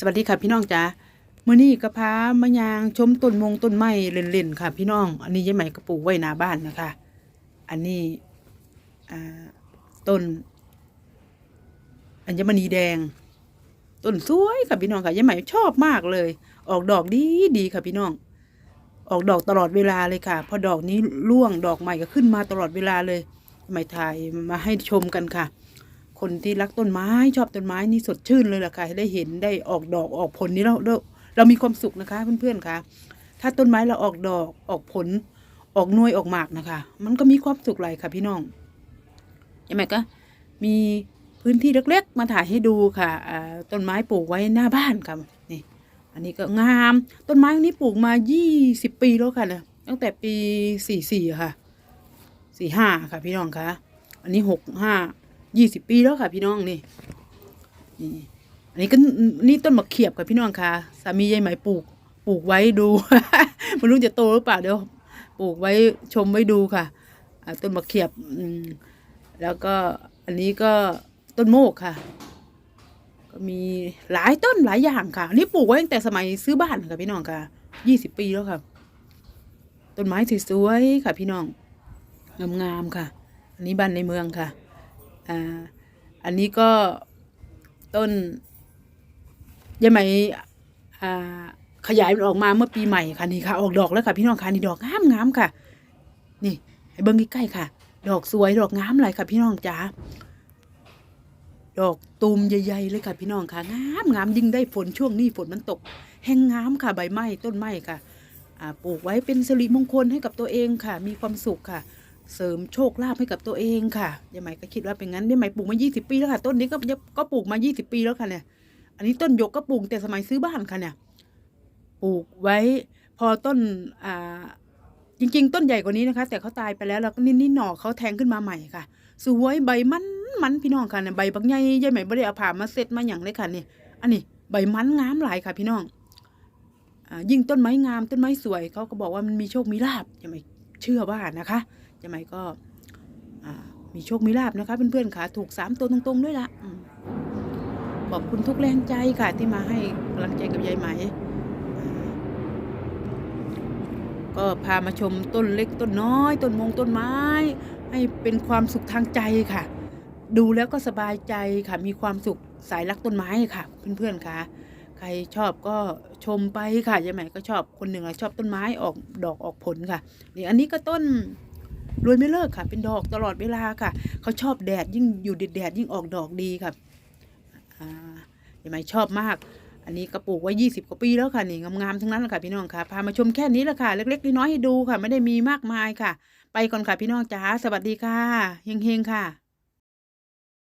สวัสดีค่ะพี่น้องจ๋ามื้อนี้ก็พามายางชมต้นมงต้นไม้เล่นๆค่ะ พี่น้อง อันนี้ยายไหม่ก็ปลูกไว้หน้าบ้านนะคะ อันนี้ต้น อัญมณีแดง ต้นสวยค่ะพี่น้องค่ะยายไหม่ชอบมากเลย ออกดอกดีดีค่ะพี่น้อง ออกดอกตลอดเวลาเลยค่ะ พอดอกนี้ร่วงดอกใหม่ก็ขึ้นมาตลอดเวลาเลยยายไหม่ถ่ายมาให้ชมกันค่ะ คนที่รักต้นไม้ชอบต้นไม้นี่สดชื่นเลยล่ะค่ะได้เห็นได้ออกดอกออกผลนี่เราเราเรามีความสุขนะคะเพื่อนๆค่ะ ถ้าต้นไม้เราออกดอกออกผลออกนวยออกหมากนะคะ มันก็มีความสุขหลายค่ะพี่น้องยังไงก็มีพื้นที่เล็กๆ มาถ่ายให้ดูค่ะต้นไม้ปลูกไว้หน้าบ้านค่ะนี่ อันนี้ก็งามต้นไม้อันนี้ปลูกมายี่สิบปีแล้วค่ะนี่ยตั้งแต่ปีสี่สี่ค่ะสี่ห้าค่ะพี่น้องคะอันนี้หกห้า ยี่สิบปีแล้วค่ะพี่น้องนี่นี่อันนี้ก็นี่ต้นมะเขียบค่ะพี่น้องค่ะ สามียายไหมปลูก ปลูกไว้ดู ไม่รู้จะโตหรือเปล่าเดี๋ยวปลูกไว้ชมไว้ดูค่ะอ่าต้นมะเขียบอืมแล้วก็อันนี้ก็ต้นโมกค่ะ ก็มีหลายต้นหลายอย่างค่ะอันนี้ปลูกไว้ตั้งแต่สมัยซื้อบ้านค่ะพี่น้องค่ะยี่สิบปีแล้วค่ะต้นไม้สวยๆค่ะพี่น้องงามๆค่ะ อันนี้บ้านในเมืองค่ะ อ่าอันนี้ก็ต้นยังไหมอ่าขยายมันออกมาเมื่อปีใหม่ค่ะนี่ค่ะ ออกดอกแล้วค่ะ พี่น้องค่ะนี่ดอกงามงามค่ะ นี่ให้เบิ้งใกล้ๆค่ะ ดอกสวยดอกงามเลยค่ะ พี่น้องจ๋าดอกตูมใหญ่ๆเลยค่ะ พี่น้องค่ะงามงามยิ่งได้ฝนช่วงนี้ฝนมันตก แห้งงามค่ะใบไม้ต้นไม้ค่ะปลูกไว้เป็นสิริมงคลให้กับตัวเองค่ะ มีความสุขค่ะ เสริมโชคลาภให้กับตัวเองค่ะยายไหมก็คิดว่าเป็นงั้นยายไหมปลูกมา 20 ปีแล้วค่ะ ต้นนี้ก็ก็ปลูกมา 20 ปีแล้วค่ะเนี่ย อันนี้ต้นยกก็ปลูกแต่สมัยซื้อบ้านค่ะเนี่ย ปลูกไว้พอต้นอ่าจริง ๆ ต้นใหญ่กว่านี้นะคะ แต่เขาตายไปแล้วแล้วก็นี่นี่หน่อเขาแทงขึ้นมาใหม่ค่ะ สวยใบมันมันพี่น้องค่ะเนี่ยใบบางใหญ่ยายไหมไม่ได้เอาผ่ามาเซ็ตมาอย่างเลยค่ะเนี่ยอันนี้ใบมันงามหลายค่ะ พี่น้องอ่ายิ่งต้นไม้งามต้นไม้สวยเขาก็บอกว่ามันมีโชคมีลาบยายไหมเชื่อว่านะคะ ยายไหมก็มีโชค มีลาบนะคะ เพื่อนๆค่ะถูกสามตัวตรงๆ ด้วยละขอบคุณทุกแรงใจค่ะที่มาให้กำลังใจกับยายไหม่ก็พามาชมต้นเล็กต้นน้อย ต้นมงต้นไม้ ให้เป็นความสุขทางใจค่ะ ดูแล้วก็สบายใจค่ะ มีความสุขสายรักต้นไม้ค่ะ เพื่อนๆค่ะ ใครชอบก็ชมไปค่ะยายใหม่ก็ชอบคนหนึ่งชอบต้นไม้ออกดอกออกผลค่ะนี่อันนี้ก็ต้น รวยไม่เลิกค่ะ เป็นดอกตลอดเวลาค่ะ เขาชอบแดดยิ่งอยู่แดดๆยิ่งออกดอกดีค่ะอ่ายายใหมชอบมาก อันนี้กระปลูกไว้ยี่สิบกว่าปีแล้วค่ะนี่งามๆทั้งนั้นแหละค่ะพี่น้องค่ะพามาชมแค่นี้แหละค่ะเล็กๆน้อยๆให้ดูค่ะ ไม่ได้มีมากมายค่ะ ไปก่อนค่ะพี่น้องจ๋าสวัสดีค่ะเฮงๆค่ะ